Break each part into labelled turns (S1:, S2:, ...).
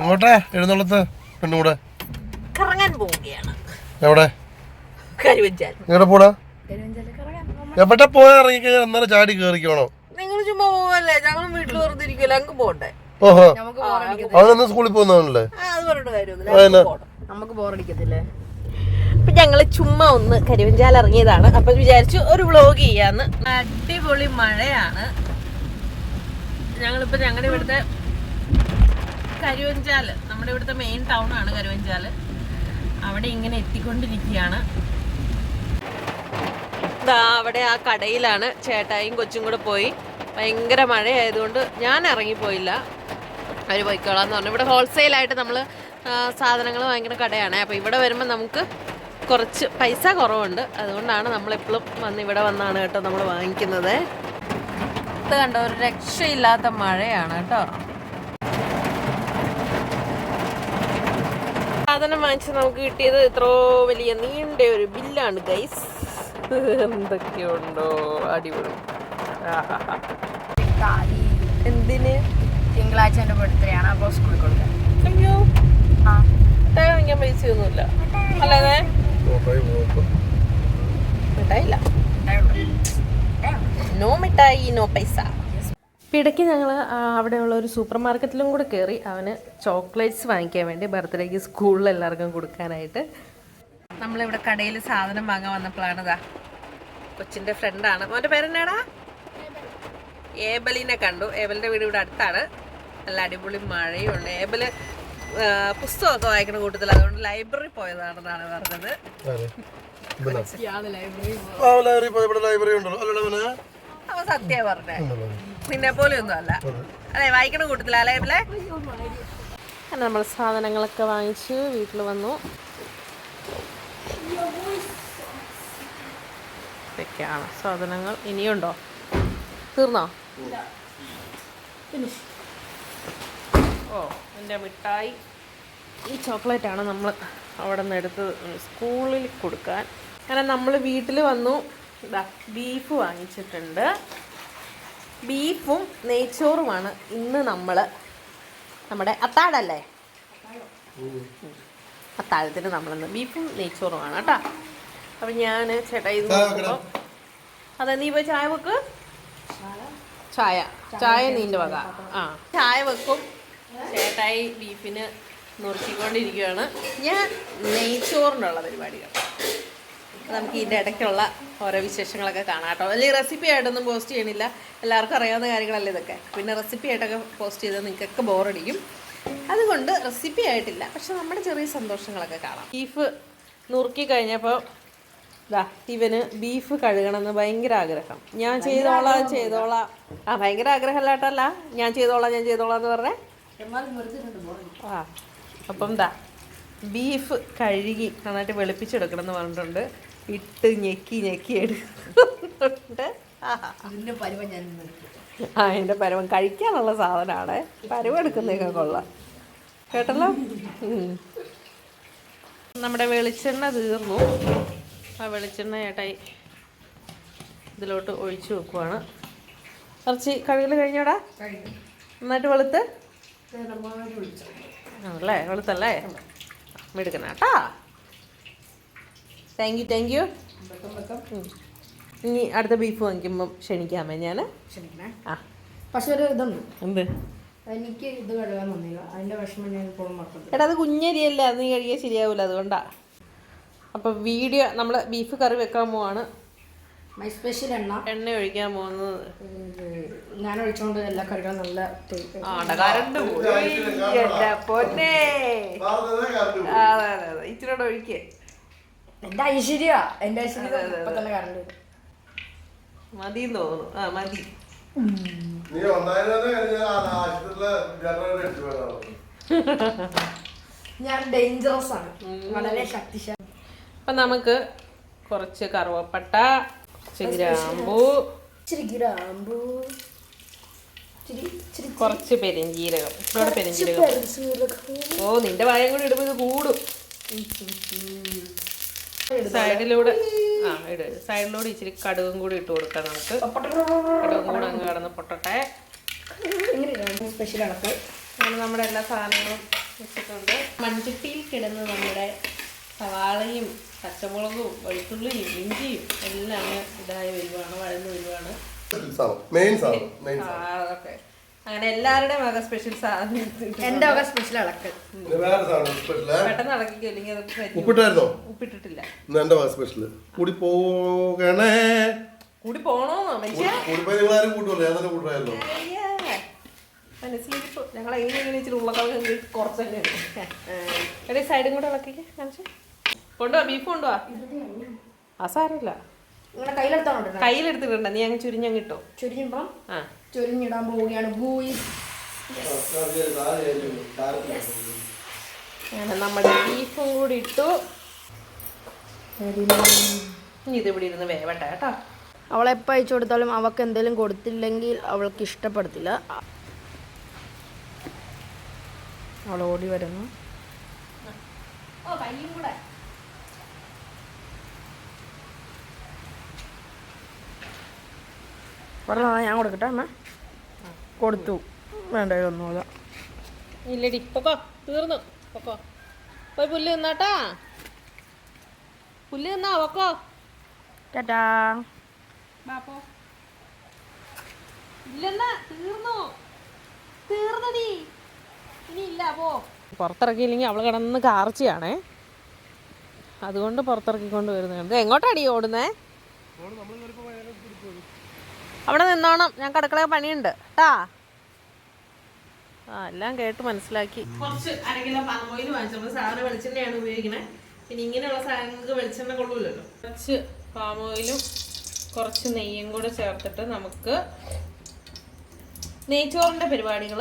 S1: അങ്ങോട്ടെ എഴുന്നള്ളത്ത്? പെണ്ണുകൂടെ കൂടെ.
S2: കറങ്ങാൻ പോവുകയാണ്.
S1: എവിടെ?
S2: കരുവഞ്ചാൽ
S1: എവിടെ പോടാ എവിടെ പോയാ ഇറങ്ങിക്കഴിഞ്ഞാൽ അന്നേരം ചാടി കേറിക്കോണോ?
S2: നിങ്ങൾ ചുമ്മാ പോവല്ലേ? ഞങ്ങൾ വീട്ടിൽ വെറുതെ ഇരിക്കില്ല അങ്ങ് പോട്ടെ
S1: ഓഹോ.
S3: നമുക്ക് ബോറടിക്കത്തില്ല
S1: അവനന്ന് സ്കൂളിൽ
S2: അത് പറഞ്ഞിട്ട് കാര്യമൊന്നുമില്ല.
S3: നമുക്ക് ബോറടിക്കത്തില്ലേ
S2: അപ്പൊ ഞങ്ങൾ ചുമ്മാ ഒന്ന് കരിവഞ്ചാൽ ഇറങ്ങിയതാണ്. അപ്പൊ വിചാരിച്ചു ഒരു വ്ലോഗ് ചെയ്യാന്ന്. അടിപൊളി മഴയാണ്. ഞങ്ങളിപ്പോ ഞങ്ങളുടെ ഇവിടുത്തെ കരുവഞ്ചാൽ. നമ്മുടെ ഇവിടുത്തെ മെയിൻ ടൗൺ ആണ് കരുവഞ്ചാൽ. അവിടെ ഇങ്ങനെ എത്തിക്കൊണ്ടിരിക്കുകയാണ്. ദാ അവിടെ ആ കടയിലാണ് ചേട്ടായും കൊച്ചും കൂടെ പോയി. ഭയങ്കര മഴയായതുകൊണ്ട് ഞാൻ ഇറങ്ങിപ്പോയില്ല. അവർ പോയിക്കോളാന്ന് പറഞ്ഞു. ഇവിടെ ഹോൾസെയിലായിട്ട് നമ്മൾ സാധനങ്ങൾ വാങ്ങിക്കുന്ന കടയാണ്. അപ്പോൾ ഇവിടെ വരുമ്പോൾ നമുക്ക് കുറച്ച് പൈസ കുറവുണ്ട്. അതുകൊണ്ടാണ് നമ്മളെപ്പോഴും വന്ന് ഇവിടെ വന്നാണ് കേട്ടോ നമ്മൾ വാങ്ങിക്കുന്നത്. ഇത് കണ്ടോ ഒരു രക്ഷയില്ലാത്ത മഴയാണ് കേട്ടോ. സാധനം വാങ്ങിച്ച് നമുക്ക് കിട്ടിയത് എത്രയോ വലിയ നീണ്ട ഒരു ബില്ലാണ് ഗൈസ് എന്തൊക്കെയുണ്ടോ? അടിപൊളി. എന്തിന്?
S3: തിങ്കളാഴ്ച എന്റെ ബർത്ത്ഡേ അപ്പോ അപ്പോൾ സ്കൂളിൽ കൊടുക്കാൻ
S2: അയ്യോ.
S3: ആ.
S2: മിഠായി വാങ്ങിക്കാൻ പൈസ ഒന്നുമില്ല അല്ലേ മിഠായില്ല. നോ മിഠായി നോ പൈസ. ഇടയ്ക്ക് ഞങ്ങൾ അവിടെയുള്ള ഒരു സൂപ്പർ മാർക്കറ്റിലും കൂടെ കയറി അവന് ചോക്ലേറ്റ്സ് വാങ്ങിക്കാൻ വേണ്ടി ബർത്ത്ഡേക്ക് സ്കൂളിൽ എല്ലാവർക്കും കൊടുക്കാനായിട്ട്. നമ്മളിവിടെ കടയിൽ സാധനം വാങ്ങാൻ വന്നപ്പോഴാണ് ഇതാ കൊച്ചിന്റെ ഫ്രണ്ടാണ്. മോന്റെ പേരെന്നാടാ? ഏബലിനെ കണ്ടു. ഏബലിന്റെ വീട് ഇവിടെ അടുത്താണ്. നല്ല അടിപൊളി മഴയും ഉണ്ട് ഏബൽ പുസ്തകമൊക്കെ വായിക്കുന്ന കൂട്ടത്തിൽ അതുകൊണ്ട് ലൈബ്രറി പോയതാണെന്നാണ് പറഞ്ഞത്.
S1: ലൈബ്രറി ലൈബ്രറി ഉണ്ടല്ലോ. അല്ലടാ അവന്
S2: അവ സത്യ പറഞ്ഞേ. നിന്നെ പോലെ ഒന്നും അല്ല അതെ വായിക്കണ കൂട്ടത്തില ലൈബിലെ അങ്ങനെ നമ്മൾ സാധനങ്ങളൊക്കെ വാങ്ങിച്ച് വീട്ടിൽ വന്നു. ഇതൊക്കെയാണ് സാധനങ്ങൾ. ഇനിയുണ്ടോ? തീർന്നോ? ഓ എന്റെ മിഠായി. ഈ ചോക്ലേറ്റാണ് നമ്മൾ അവിടെ നിന്ന് എടുത്ത് സ്കൂളിൽ കൊടുക്കാൻ. അങ്ങനെ നമ്മൾ വീട്ടിൽ വന്നു. ബീഫ് വാങ്ങിച്ചിട്ടുണ്ട്. ബീഫും നെയ്ച്ചോറുമാണ് ഇന്ന് നമ്മൾ നമ്മുടെ അത്താഴല്ലേ. അത്താഴത്തിന് നമ്മളിന്ന് ബീഫും നെയ്ച്ചോറുമാണ് കേട്ടോ. അപ്പം ഞാൻ ചേട്ടാ ഇത് നോക്കുമ്പോൾ അതെ നീ പോയി ചായ വെക്ക്. ചായ. ചായ നീന്റെ വക. ആ. ചായ വെക്കും. ചേട്ടായി ബീഫിന് നുറുക്കിക്കൊണ്ടിരിക്കുകയാണ്. ഞാൻ നെയ്ച്ചോറിനുള്ള പരിപാടികൾ. നമുക്ക് ഇതിന്റെ ഇടയ്ക്കുള്ള ഓരോ വിശേഷങ്ങളൊക്കെ കാണാം കേട്ടോ. അല്ലെങ്കിൽ റെസിപ്പി ആയിട്ടൊന്നും പോസ്റ്റ് ചെയ്യണില്ല. എല്ലാവർക്കും അറിയാവുന്ന കാര്യങ്ങളല്ലേ ഇതൊക്കെ? പിന്നെ റെസിപ്പി ആയിട്ടൊക്കെ പോസ്റ്റ് ചെയ്താൽ നിങ്ങൾക്കൊക്കെ ബോറടിക്കും അതുകൊണ്ട് റെസിപ്പി ആയിട്ടില്ല. പക്ഷെ നമ്മുടെ ചെറിയ സന്തോഷങ്ങളൊക്കെ കാണാം. ബീഫ് നുറുക്കി കഴിഞ്ഞപ്പോൾ ഇതാ ഇവന് ബീഫ് കഴുകണമെന്ന് ഭയങ്കര ആഗ്രഹം. ഞാൻ ചെയ്തോളാം ചെയ്തോളാം. ആ ഭയങ്കര ആഗ്രഹമല്ലാട്ടല്ല ഞാൻ ചെയ്തോളാം ഞാൻ ചെയ്തോളാം എന്ന് പറഞ്ഞേ. ആ അപ്പം ദാ ബീഫ് കഴുകി നന്നായിട്ട് വെളുപ്പിച്ചെടുക്കണം എന്ന് പറഞ്ഞിട്ടുണ്ട്. ഇട്ട് ഞെക്കി ഞെക്കി എടുക്കുന്നുണ്ട്.
S3: പരിവം
S2: ആ എന്റെ പരമം കഴിക്കാനുള്ള സാധനമാണ്. പരമം എടുക്കുന്നതൊക്കെ കൊള്ളാം. കേട്ടല്ലോ? നമ്മുടെ വെളിച്ചെണ്ണ തീർന്നു. ആ വെളിച്ചെണ്ണ ഏട്ടായി ഇതിലോട്ട് ഒഴിച്ചു വെക്കുവാണ്. ഇറച്ചി കഴുകൽ കഴിഞ്ഞോടാ? നന്നായിട്ട് വെളുത്ത്? ആണല്ലേ? വെളുത്തല്ലേ? എടുക്കണ കേട്ടാ. താങ്ക് യു താങ്ക് യു ഇനി അടുത്ത ബീഫ് വാങ്ങിക്കുമ്പോൾ ക്ഷണിക്കാമേ ഞാൻ ആ.
S3: പക്ഷെ ഒരു ഇതുണ്ട്.
S2: എന്ത്?
S3: എനിക്ക് ഇത് കഴുകാൻ വന്നില്ല അതിന്റെ വിഷമം ഞാൻ ഇപ്പോഴും മറക്കുന്നത്
S2: എടാ അത് കുഞ്ഞരിയല്ല? അത് നീ കഴിയാൻ ശരിയാവില്ല അതുകൊണ്ടാ. അപ്പോൾ വീഡിയോ നമ്മൾ ബീഫ് കറി വെക്കാൻ പോവാണ്.
S3: മൈ സ്പെഷ്യൽ എണ്ണ.
S2: എണ്ണ ഒഴിക്കാൻ പോകുന്നത്
S3: ഞാൻ ഒഴിച്ചോണ്ട് എല്ലാ കറികളും നല്ല
S2: ഇച്ചിരി ഒഴിക്കേ.
S3: എന്റെ ഐശ്വര്യ എന്റെ ഐശ്വര്യ ഇപ്പൊ തന്നെ കറണ്ട് വരും.
S2: മതിയെന്ന് തോന്നുന്നു. ആ മതി.
S1: നീ കഴിഞ്ഞ ആശുപത്രിയിലെ ജനറൽ
S3: ഞാൻ ഡേഞ്ചറസ് ആണ്. വളരെ ശക്തിശാലി.
S2: അപ്പം നമുക്ക് കുറച്ച് കറുവപ്പട്ട കുറച്ച് ഗ്രാമ്പൂ.
S3: ഇച്ചിരി ഗ്രാമ്പൂ. ഇച്ചിരി ഇച്ചിരി
S2: കുറച്ച് പെരിഞ്ചീരകം. ഇവിടെ പെരിഞ്ചീരകം. ഓ നിന്റെ വായം കൂടി ഇടുമ്പോൾ ഇത് കൂടും. സൈഡിലൂടെ ആ ഇട്. സൈഡിലൂടെ ഇച്ചിരി കടുകും കൂടി ഇട്ട് കൊടുക്കാം നമുക്ക്. കടുകും കൂടെ അങ്ങ് കടന്ന് പൊട്ടട്ടെ.
S3: സ്പെഷ്യൽ അടപ്പ്.
S2: അങ്ങനെ നമ്മുടെ എല്ലാ സാധനങ്ങളും വെച്ചിട്ടുണ്ട്. മൺചട്ടിയിൽ കിടന്ന് നമ്മുടെ സവാളയും പച്ചമുളകും വെളുത്തുള്ളിയും ഇഞ്ചിയും എല്ലാം അങ്ങ് ഇതായി വരുവാണ് വഴന്ന് വരുവാണ്.
S1: സാധനം മെയിൻ സാധനം
S2: ആ, അതൊക്കെ. അങ്ങനെ എല്ലാവരുടെയും വക സ്പെഷ്യൽ.
S3: എന്റെ വക സ്പെഷ്യൽ അളക്കൽ.
S1: പിന്നെ വേറെ സാധനം സ്പെഷ്യൽ
S2: പെട്ടെന്ന് കരിഞ്ഞു
S1: ഉപ്പിട്ടായിരുന്നോ?
S2: ഉപ്പിട്ടിട്ടില്ല.
S1: എന്റെ വക സ്പെഷ്യൽ കൂടി പോകണേ.
S2: കൂടി പോണോന്നോ മനുഷ്യ? മനസ്സിലിരിപ്പ് ഞങ്ങൾ എങ്ങനെ ഇങ്ങനെ ഇച്ചിരി സൈഡും കൂടെ ഇളക്കിക്ക് കാണിച്ചു. കൊണ്ടുവാ ബീഫ് കൊണ്ടുവാ. ആ സാരമില്ല.
S3: നിങ്ങളുടെ കയ്യിലെടുത്താണോ
S2: കയ്യിലെടുത്തിട്ടുണ്ട് നീ അങ്ങ് ചുരിഞ്ഞങ്ങ് ഇട്ടോ.
S3: ചുരിഞ്ഞിപ്പം
S2: ആ.
S3: ചുരിഞ്ഞിടാൻ പോവുകയാണ്.
S2: ഭൂയി നമ്മുടെ ബീഫും കൂടി ഇട്ടു. ഇനി ഇത് ഇവിടെ ഇരുന്ന് വേവട്ടെ കേട്ടോ.
S3: അവളെ എപ്പോൾ അയച്ചു കൊടുത്താലും അവൾക്ക് എന്തെങ്കിലും കൊടുത്തില്ലെങ്കിൽ അവൾക്ക് ഇഷ്ടപ്പെടത്തില്ല. അവൾ ഓടി വരുന്നു. പറഞ്ഞതാ ഞാൻ കൊടുക്കട്ടെ അമ്മ? കൊടുത്തു. വേണ്ട ഒന്നുമില്ല
S2: ഇല്ലടി പൊക്കോ തീർന്നു പൊക്കോ. പോയി പുല്ല് തിന്നാട്ടാ. പുല്ല് തിന്നാ പൊക്കോ.
S3: ടാറ്റാ.
S2: ബാപ്പോ. ഇല്ലെന്നാ തീർന്നു. തീർന്നടി. ഇനി ഇല്ല പോ. പുറത്തിറക്കിയില്ലെങ്കിൽ അവൾ കിടന്ന് കാർച്ചയാണേ. അതുകൊണ്ട് പുറത്തിറക്കിക്കൊണ്ട് വരുന്നുണ്ട് എങ്ങോട്ടാടി ഓടുന്നേ? അവിടെ നിന്നോണം. ഞാൻ കടക്കള പണിയുണ്ട്. കേട്ടാ ആ എല്ലാം കേട്ട് മനസ്സിലാക്കി. കുറച്ച് അരകിലോ പാം ഓയിൽ വാങ്ങിച്ചു സാധാരണ വെളിച്ചെണ്ണയാണ് ഉപയോഗിക്കുന്നത് പിന്നെ ഇങ്ങനെയുള്ള സാധനങ്ങൾക്ക് വെളിച്ചെണ്ണ കൊള്ളൂലല്ലോ. കുറച്ച് പാം ഓയിലും കുറച്ച് നെയ്യും കൂടെ ചേർത്തിട്ട് നമുക്ക് നെയ്ച്ചോറിന്റെ പരിപാടികൾ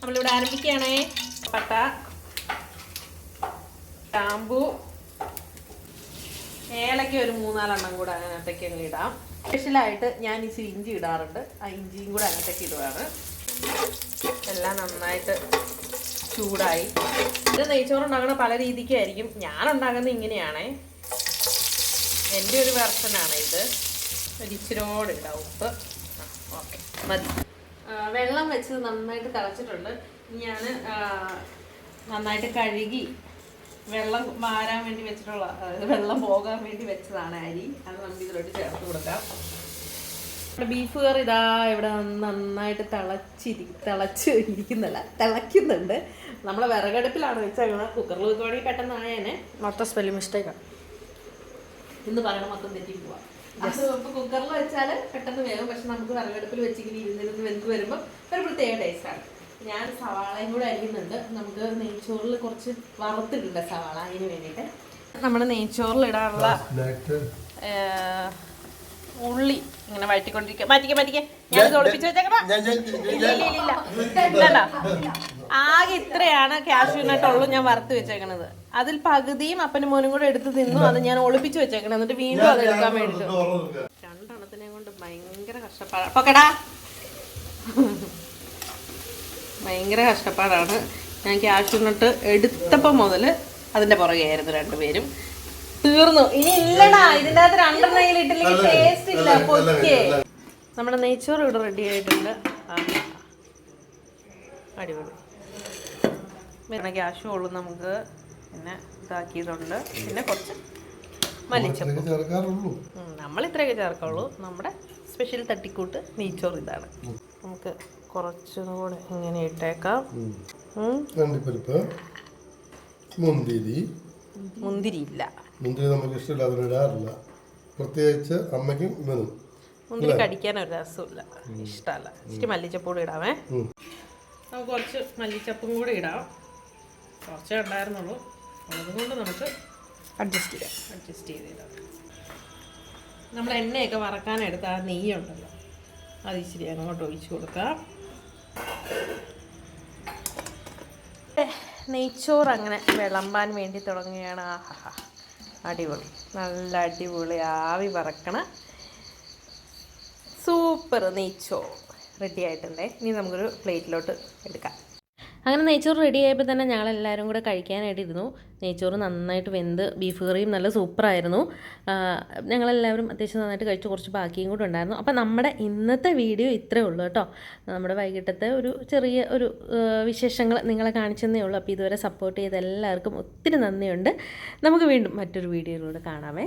S2: നമ്മളിവിടെ ആരംഭിക്കുകയാണേ. പട്ട ടാമ്പു ഏലയ്ക്ക് ഒരു മൂന്നാലെണ്ണം കൂടെ അതിനകത്തേക്ക് ഇടാം. സ്പെഷ്യലായിട്ട് ഞാൻ ഇച്ചിരി ഇഞ്ചി ഇടാറുണ്ട്. ആ ഇഞ്ചിയും കൂടെ അങ്ങോട്ടേക്ക് ഇടുവാണ്. എല്ലാം നന്നായിട്ട് ചൂടായി. ഇത് നെയ്ച്ചോറ് ഉണ്ടാക്കുന്ന പല രീതിക്കായിരിക്കും. ഞാൻ ഉണ്ടാക്കുന്നത് ഇങ്ങനെയാണ്. എന്റെ ഒരു വെർഷനാണ് ഇത്. ഒരിച്ചിരോട് ഇടാം. ഉപ്പ്. ഓക്കെ. മതി. വെള്ളം വെച്ച് നന്നായിട്ട് തിളച്ചിട്ടുണ്ട്. ഞാൻ നന്നായിട്ട് കഴുകി വെള്ളം മാറാൻ വേണ്ടി വെച്ചിട്ടുള്ള അതായത് വെള്ളം പോകാൻ വേണ്ടി വെച്ചതാണ് അരി. അത് നമുക്ക് ഇതിലോട്ട് ചേർത്ത് കൊടുക്കാം. നമ്മുടെ ബീഫ് കറി ഇതാ ഇവിടെ നന്നായിട്ട് തിളച്ചിരി തിളച്ച് ഇരിക്കുന്നില്ല തിളയ്ക്കുന്നുണ്ട്. നമ്മൾ വിറകടുപ്പിലാണ് വെച്ചേക്കുന്നത് കുക്കറിൽ വെക്കുവാണെങ്കിൽ പെട്ടെന്ന് ആയേനെ.
S3: മൊത്തം സ്പെല്ലിംഗ് മിസ്റ്റേക്കാണ്
S2: ഇന്ന് പറയണ മൊത്തം തെറ്റി പോവാം അത് ഇപ്പൊ കുക്കറിൽ വെച്ചാൽ പെട്ടെന്ന് വേഗം പക്ഷെ നമുക്ക് വിറകടുപ്പിൽ വെച്ചിങ്ങനെ ഇരുന്നിരുന്ന് വെന്ത് വരുമ്പോൾ ഒരു പ്രത്യേക ടേസ്റ്റാണ് ഞാൻ സവാളയും കൂടെ അരിയുന്നുണ്ട്. നമുക്ക് നെയ്ച്ചോറിൽ കുറച്ച് വറുത്തിട്ടുണ്ട് സവാള അതിന് വേണ്ടിയിട്ട്. നമ്മൾ നെയ്ച്ചോറിൽ ഇടാനുള്ള ഉള്ളി ഇങ്ങനെ വഴറ്റിക്കൊണ്ടിരിക്കുക മാറ്റിക്കേ മാറ്റിക്കേ. ഞാൻ ഒളിപ്പിച്ച് വെച്ചേക്കണ? ആകെ ഇത്രയാണ് കാഷ്യൂനട്ടുള്ളൂ ഞാൻ വറുത്ത് വെച്ചേക്കണത്. അതിൽ പകുതിയും അപ്പനും മോനും കൂടെ എടുത്ത് തിന്നു. അത് ഞാൻ ഒളിപ്പിച്ച് വെച്ചേക്കണം. എന്നിട്ട് വീണ്ടും അത് എടുക്കാൻ വേണ്ടിട്ട്. രണ്ടെണ്ണത്തിനെ കൊണ്ട് ഭയങ്കര കഷ്ടപ്പാടാ. പൊക്കടാ. ഭയങ്കര കഷ്ടപ്പാടാണ്. ഞാൻ ക്യാഷ് നട്ട് എടുത്തപ്പോൾ മുതൽ അതിന്റെ പുറകെയായിരുന്നു രണ്ടുപേരും. തീർന്നു. ഇനി ഇല്ലടാ. ഇതിന്റെ അകത്ത് രണ്ടെണ്ണയിൽ ഇട്ടില്ലെങ്കിൽ ടേസ്റ്റ് ഇല്ല. പൊക്കെ. നമ്മുടെ നെയ്ച്ചോറ് ഇവിടെ റെഡി ആയിട്ടുണ്ട്. അടിപൊളി. പിന്നെ ക്യാഷ് ഉള്ളു നമുക്ക്. പിന്നെ ഇതാക്കിയതുണ്ട്. പിന്നെ കുറച്ച് മല്ലിച്ചപ്പ്. നമ്മൾ ഇത്രയൊക്കെ ചേർക്കുള്ളൂ നമ്മുടെ സ്പെഷ്യൽ തട്ടിക്കൂട്ട് നെയ്ച്ചോറ് ഇതാണ്. നമുക്ക് കുറച്ചും കൂടെ ഇങ്ങനെ ഇട്ടേക്കാം.
S1: അണ്ടിപ്പരിപ്പ് മുന്തിരി
S2: മുന്തിരി. ഇല്ല
S1: മുന്തിരി നമുക്ക് ഇഷ്ടമില്ല അതിന് ഇടാറില്ല. പ്രത്യേകിച്ച് അമ്മയ്ക്കും ഇവനും.
S2: മുന്തിരി കടിക്കാൻ ഒരു രസമില്ല. ഇഷ്ടമല്ല. ഇച്ചിരി മല്ലിച്ചപ്പൂടി ഇടാമേ നമുക്ക് കുറച്ച് മല്ലിച്ചപ്പും കൂടി ഇടാം. കുറച്ചേ ഉണ്ടായിരുന്നുള്ളൂ. അതുകൊണ്ട് നമുക്ക്
S3: അഡ്ജസ്റ്റ് ചെയ്യാം.
S2: അഡ്ജസ്റ്റ് ചെയ്ത് ഇടാം. നമ്മൾ എണ്ണയൊക്കെ വറക്കാനെടുത്ത ആ നെയ്യുണ്ടല്ലോ അത് ഇച്ചിരി അങ്ങോട്ട് ഒഴിച്ചു കൊടുക്കാം. നെയ്ച്ചോറ് അങ്ങനെ വിളമ്പാൻ വേണ്ടി തുടങ്ങുകയാണ്. ആഹാ. അടിപൊളി. നല്ല അടിപൊളി. ആവി പറക്കണ സൂപ്പർ നെയ്ച്ചോറ്. റെഡി ആയിട്ടുണ്ടേ? ഇനി നമുക്കൊരു പ്ലേറ്റിലോട്ട് എടുക്കാം. അങ്ങനെ നെയ്ച്ചോറ് റെഡി ആയപ്പോൾ തന്നെ ഞങ്ങളെല്ലാവരും കൂടെ കഴിക്കാനായിട്ടിരുന്നു നെയ്ച്ചോറ് നന്നായിട്ട് വെന്ത് ബീഫ് കറിയും നല്ല സൂപ്പറായിരുന്നു ഞങ്ങളെല്ലാവരും അത്യാവശ്യം നന്നായിട്ട് കഴിച്ച് കുറച്ച് ബാക്കിയും കൂടെ ഉണ്ടായിരുന്നു. അപ്പോൾ നമ്മുടെ ഇന്നത്തെ വീഡിയോ ഇത്രേ ഉള്ളൂ കേട്ടോ. നമ്മുടെ വൈകിട്ടത്തെ ഒരു ചെറിയ ഒരു വിശേഷങ്ങൾ നിങ്ങളെ കാണിച്ചെന്നേ ഉള്ളൂ. അപ്പോൾ ഇതുവരെ സപ്പോർട്ട് ചെയ്ത എല്ലാവർക്കും ഒത്തിരി നന്ദിയുണ്ട്. നമുക്ക് വീണ്ടും മറ്റൊരു വീഡിയോയിലൂടെ കാണാമേ.